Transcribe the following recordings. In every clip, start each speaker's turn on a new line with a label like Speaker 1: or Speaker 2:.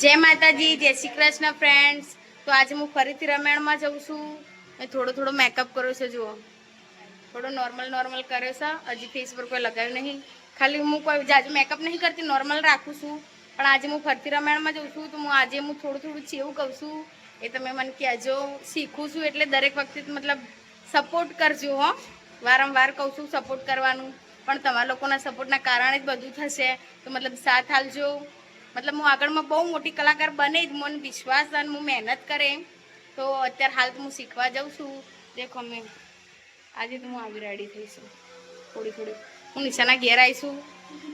Speaker 1: જય માતાજી, જય શ્રી કૃષ્ણ ફ્રેન્ડ્સ તો આજે હું ફરીથી રમાયણમાં જઉં છું. મેં થોડો થોડો મેકઅપ કર્યો છે, જુઓ. થોડો નોર્મલ નોર્મલ કર્યો છે. હજી ફેસ પર કોઈ લગાવ્યું નહીં. ખાલી હું કોઈ જાજુ મેકઅપ નહીં કરતી નોર્મલ રાખું છું. પણ આજે હું ફરતી રમાયણમાં જઉં છું. તો હું આજે હું થોડું થોડું ચેવું કહું છું. એ તમે મને કહેજો. શીખું છું એટલે દરેક વખતે મતલબ સપોર્ટ કરજો, હો. વારંવાર કહું છું સપોર્ટ કરવાનું. પણ તમારા લોકોના સપોર્ટના કારણે જ બધું થશે. તો મતલબ સાથ હાલજો મતલબ હું આગળમાં બહુ મોટી કલાકાર બને જ, મને વિશ્વાસ અને હું મહેનત કરે. તો અત્યારે હાલ તો હું શીખવા જાઉં છું. દેખો મેં આજે તો હું આવી રેડી થઈશું થોડી થોડી. હું નિશાના ઘેર આવીશું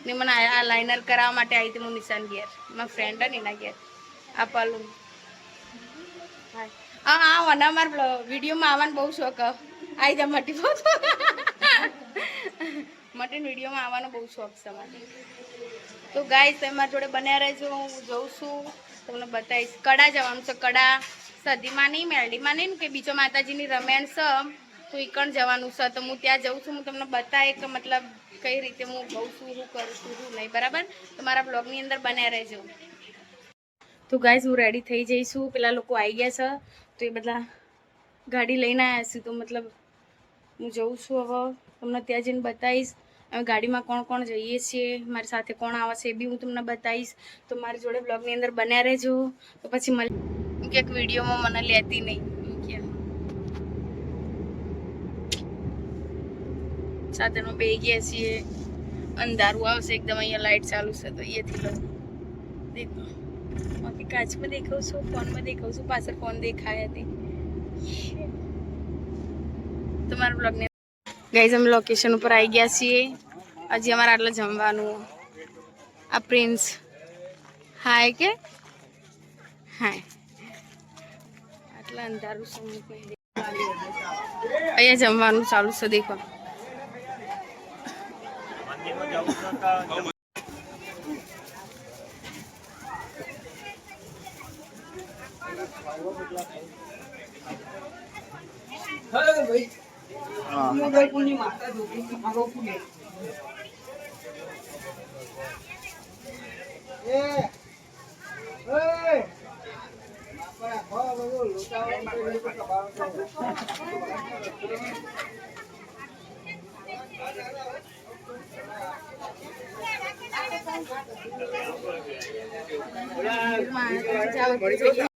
Speaker 1: ને મને આ લાઇનર કરાવવા માટે આવી હતી હું નિશાન ઘેર. મારા ફ્રેન્ડ ને એના ઘેર. આ પાલું. હા હા મને અમારા વિડીયોમાં આવવાનો બહુ શોખ. આવી જા મટી મટીન વિડીયોમાં આવવાનો બહુ શોખ છે મને તો ગાઈસ મારી જોડે બન્યા રહેજો, હું જઉં છું. તમને બતાવીશ કડા જવાનું છે કડા સદીમાં નહીં, મેલડીમાં નહીં કે બીજો માતાજીની રમેણ છે, તો એ કણ જવાનું છે. તો હું ત્યાં જઉં છું, હું તમને બતાવે કે મતલબ કઈ રીતે હું બહુ છું શું કરું છું શું નહીં, બરાબર? તો મારા બ્લોગની અંદર બન્યા રહેજો. તો ગાઈસ હું રેડી થઈ જઈશું પેલા લોકો આવી ગયા છે, તો એ બધા ગાડી લઈને આવ્યા છે. તો મતલબ હું જઉં છું હવે. તમને ત્યાં જઈને બતાવીશ અમે ગાડીમાં કોણ કોણ જઈએ છીએ, મારી સાથે કોણ આવે છે એ બી હું તમને બતાવીશ. તો મારી જોડે બ્લોગની અંદર બન્યા રહેજો. તો પછી મળી હું ક્યાંક વિડીયોમાં મને લેતી નહીં. એવું કે સાધનમાં બે ગયા છીએ. અંધારું આવશે એકદમ, અહીંયા લાઇટ ચાલુ છે, તો અહીંયાથી લઉં. દેખો. બાકી કાચમાં દેખાવ છું, ફોનમાં દેખાવ છું, પાછળ ફોન દેખાય હતી તમારા બ્લોગને ગાઈઝ અમે લોકેશન ઉપર આવી ગયા છીએ. હજી અમારે આટલે જમવાનું. આ પ્રિન્સ હાય કે? હાય આટલા અંધારું છે હું કઈ દેખાતું. અહીંયા જમવાનું ચાલુ છે દેખો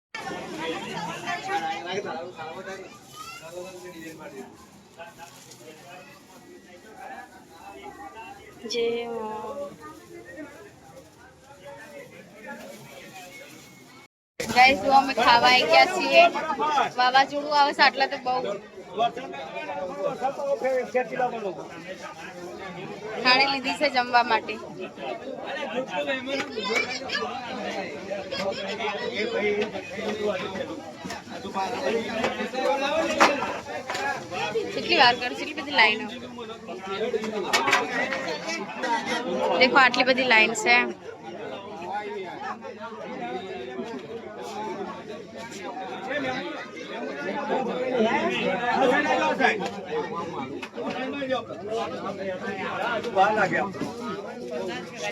Speaker 1: જો, અમે ખાવા આવી ગયા છીએ. વાવાઝોડું આવે છે, આટલા તો બહુ. ખાણી લીધી છે જમવા માટે. કેટલી વાર કરું એટલી બધી લાઈનો? દેખો, આટલી બધી લાઈન છે.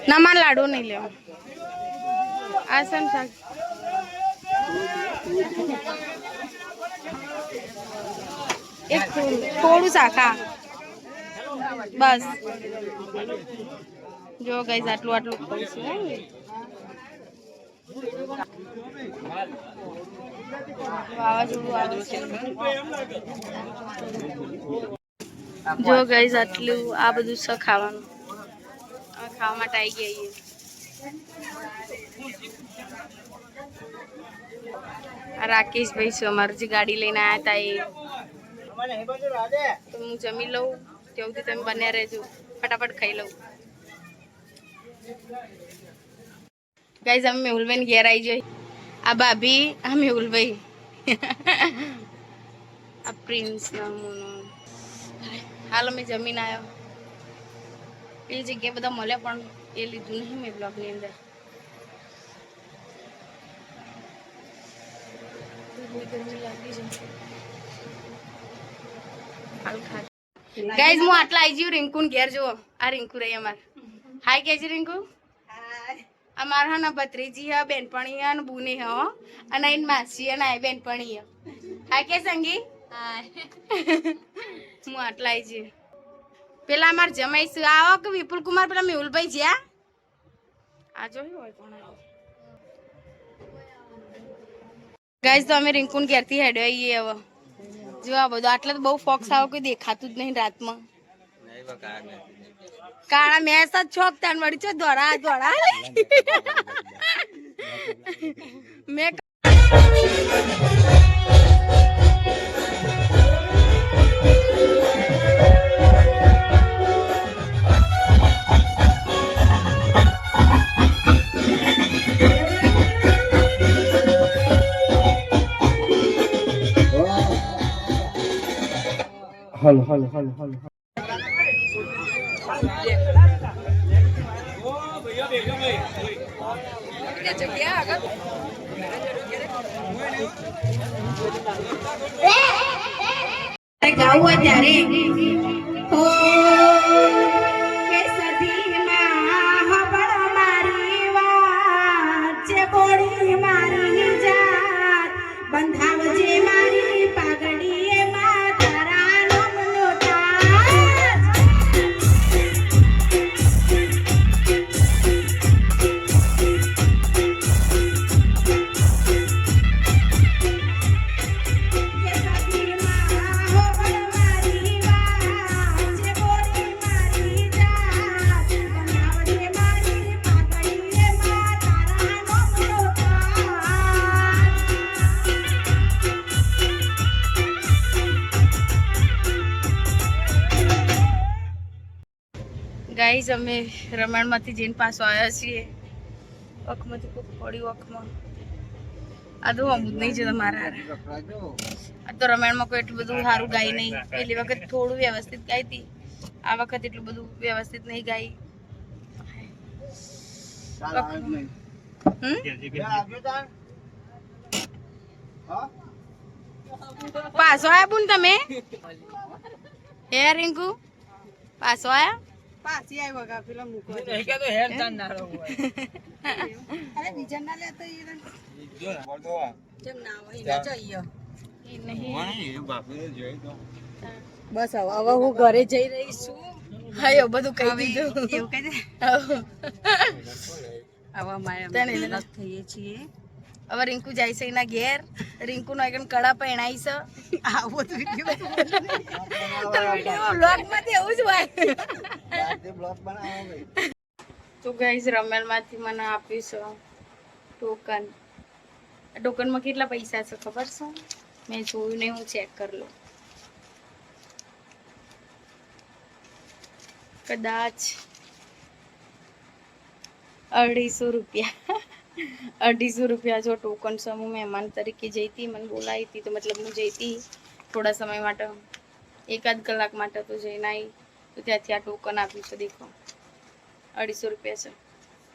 Speaker 1: ના લાડુ નહીં લેવો. આ શાક. એક થોડું શાખા બસ. જો ગઈ આટલું આટલું જો ગઈ આટલું આ બધું છે ખાવાનું. ખાવા માટે આવી ગયા રાકેશભાઈ છે, અમારું જે ગાડી લઈને આવ્યા હતા એ તો હું જમી લઉં, ત્યાં તમે બન્યા રહેજો. ફટાફટ ખાઈ લઉં. ગાઈઝ અમે મેહુલભાઈ ઘેર આવી જઈ. આ ભાભી, આ મેહુલભાઈ. આ પ્રિન્સ હાલ અમે જમીન આવ્યો એ જગ્યાએ બધા મળ્યા, પણ એ લીધું નહીં મેં બ્લોગની અંદર. ગાઈઝ હું આટલા આવી ગયું રિંકુ ઘેર જુઓ. આ રિંકુ રહી અમાર. હાય કેજી રિંકુ? અમાર હા ના ભત્રીજી હા બેનપણી હા બુને હા. અને અહીં માસી અને આ બેનપણી હા. હા કે સંગી? હું આટલાય છે પેલા અમાર જમાઈશ આવો કે વિપુલ કુમાર પેલા મેહુલભાઈ જ્યાં? આ જોયું હોય કોણ ગાઈઝ તો અમે રિંકુન ઘેરથી હેડ્યો આવીએ હવે. જો આ બધું આટલે તો બહુ ફોક્સ આવો કોઈ દેખાતું જ નહીં રાતમાં કાળા મેસ જ છોક તાન મળી છો દોડા દોડા મેં
Speaker 2: હલો હલો હલો હલો.
Speaker 1: હોય ત્યારે. ગાઈઝ, અમે રમણમાંથી જઈને પાછો આવ્યા છીએ. વખમાંથી કોઈ પડ્યું વખમાં. આ તો અમુક નહીં છે તમારા આ તો રમાયણમાં કોઈ એટલું બધું સારું ગાય નહીં. પહેલી વખત થોડું વ્યવસ્થિત ગાઈ હતી. આ વખત એટલું બધું વ્યવસ્થિત નહીં ગાઈ? પાછો આવ્યા બુન તમે? હે, રિંકુ? પાછો આયા?
Speaker 3: પાછી આવ્યો કા પેલા મૂકો. અરે બીજા ના લેતો ઈ રે. જમ ના હોય ના જઈયો
Speaker 1: એ નહીં.
Speaker 3: બસ હવે હવે હું ઘરે જઈ રહી છું.
Speaker 1: હાયો બધું કહી દીધું.
Speaker 3: એવું કહી દે.
Speaker 1: હવે.
Speaker 3: હવે
Speaker 1: તને
Speaker 3: થઈએ છીએ.
Speaker 1: હવે રિંકુ જાય છે એના ઘેર. રિંકુ નો એકદમ કડા પહેણાઈ છે.
Speaker 3: આવો તો વીડિયો
Speaker 1: તો વીડિયો બ્લોગમાં એવું જ હોય. તો ગાઈઝ રમેલમાંથી મને આપ્યું છે ટોકન ટોકનમાં કેટલા પૈસા છે ખબર છે? મેં જોયું નહીં હું ચેક કરી લઉં. કદાચ અઢીસો રૂપિયા. અઢીસો રૂપિયા જો ટોકન છે, હું મહેમાન તરીકે જઈ હતી મને બોલાવી હતી, તો મતલબ હું જઈ હતી થોડા સમય માટે, એકાદ કલાક માટે તો જઈને આવી તો ત્યાંથી આ ટોકન આપ્યું છે, દેખો. અઢીસો રૂપિયા છે.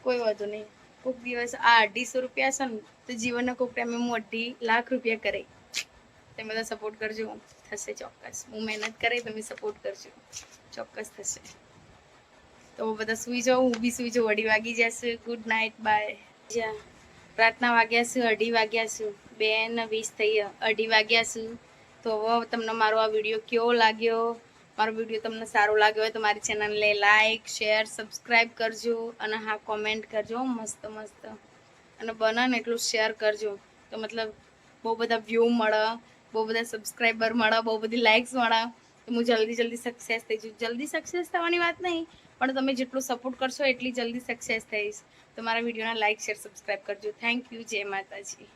Speaker 1: કોઈ વાંધો નહીં. કોઈક દિવસ આ અઢીસો રૂપિયા છે ને, તો જીવનના કોઈક ટાઈમે હું અઢી લાખ રૂપિયા કરે. તમે બધા સપોર્ટ કરજો. થશે ચોક્કસ. હું મહેનત કરે, તમે સપોર્ટ કરજો. ચોક્કસ થશે. તો બધા સુઈ જાઉં હું બી સુઈ જાઉં. અઢી વાગી જશે. ગુડ નાઇટ બાય જ્યાં પ્રાર્થના વાગ્યા છું, અઢી વાગ્યા છું. બે ને વીસ થઈ અઢી વાગ્યા છું. તો હવે તમને મારો આ વીડિયો કેવો લાગ્યો? મારો વીડિયો તમને સારો લાગ્યો હોય તો મારી ચેનલને લાઇક શેર સબસ્ક્રાઈબ કરજો અને હા કોમેન્ટ કરજો. મસ્ત મસ્ત. અને બને ને એટલું શેર કરજો. તો મતલબ બહુ બધા વ્યૂ મળે, બહુ બધા સબસ્ક્રાઈબર મળે, બહુ બધી લાઇક્સ મળે. તો હું જલ્દી જલ્દી સક્સેસ થઈ જઉં જલ્દી સક્સેસ થવાની વાત નહીં, પણ તમે જેટલું સપોર્ટ કરશો એટલી જલ્દી સક્સેસ થઈશ. તો મારા વિડીયોના લાઇક શેર સબસ્ક્રાઈબ કરજો. થેન્ક યુ જય માતાજી.